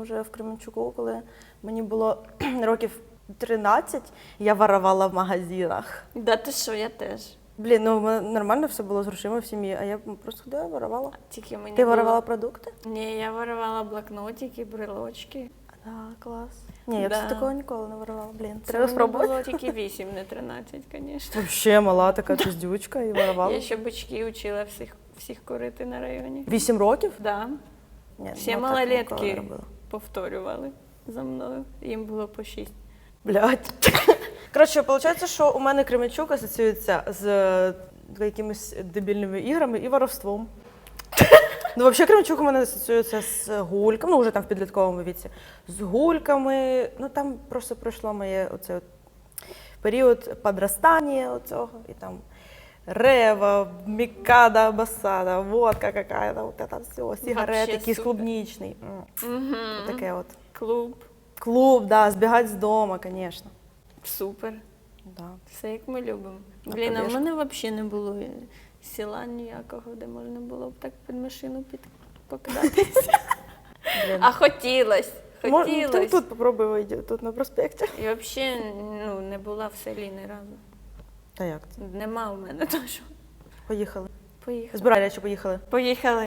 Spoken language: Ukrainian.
Вже в Кременчуку, коли мені було років 13, я воровала в магазинах. Да ти що, я теж. Блін, ну нормально все було з грошима в сім'ї, а я просто ходила, воровала. Тільки мені Ти було- воровала продукти? Ні, я воровала блокнотики, брелочки. Да, клас. Ні, я Да. все такого ніколи не воровала. Блін, Це треба спробувати. було тільки 8, не 13, звісно. Вообще мала така піздючка і воровала. Я ще бички учила всіх, всіх курити на районі. Вісім років? Да. Всі ну, так малолетки. ніколи не робила. Повторювали за мною. Їм було по 6. Блядь. Коротше, виходить, що у мене Кременчук асоціюється з е, якимись дебільними іграми і воровством. Ну, взагалі, Кременчук у мене асоціюється з гульками, ну вже там в підлітковому віці. З гульками. Ну там просто пройшло моє оце от період подростання оцього, і там рева, мікада, басада, водка какая-то, вот это все, супер. клубнічний. М, Угу. Таке от. Клуб. Клуб, да, збігати з дому, звісно. Супер. Да. Все як ми любимо. На Блін, а в пробіжку. мене взагалі не було села ніякого, де можна було б так під машину під покидатися. Блін. А хотілось. Мож- Хотілось. Тут, тут попробуй вийди, тут на проспекті. І взагалі ну, не була в селі ні разу. Та як це? Нема в мене того. Поїхали. Поїхали. Збирай речі, поїхали. Поїхали.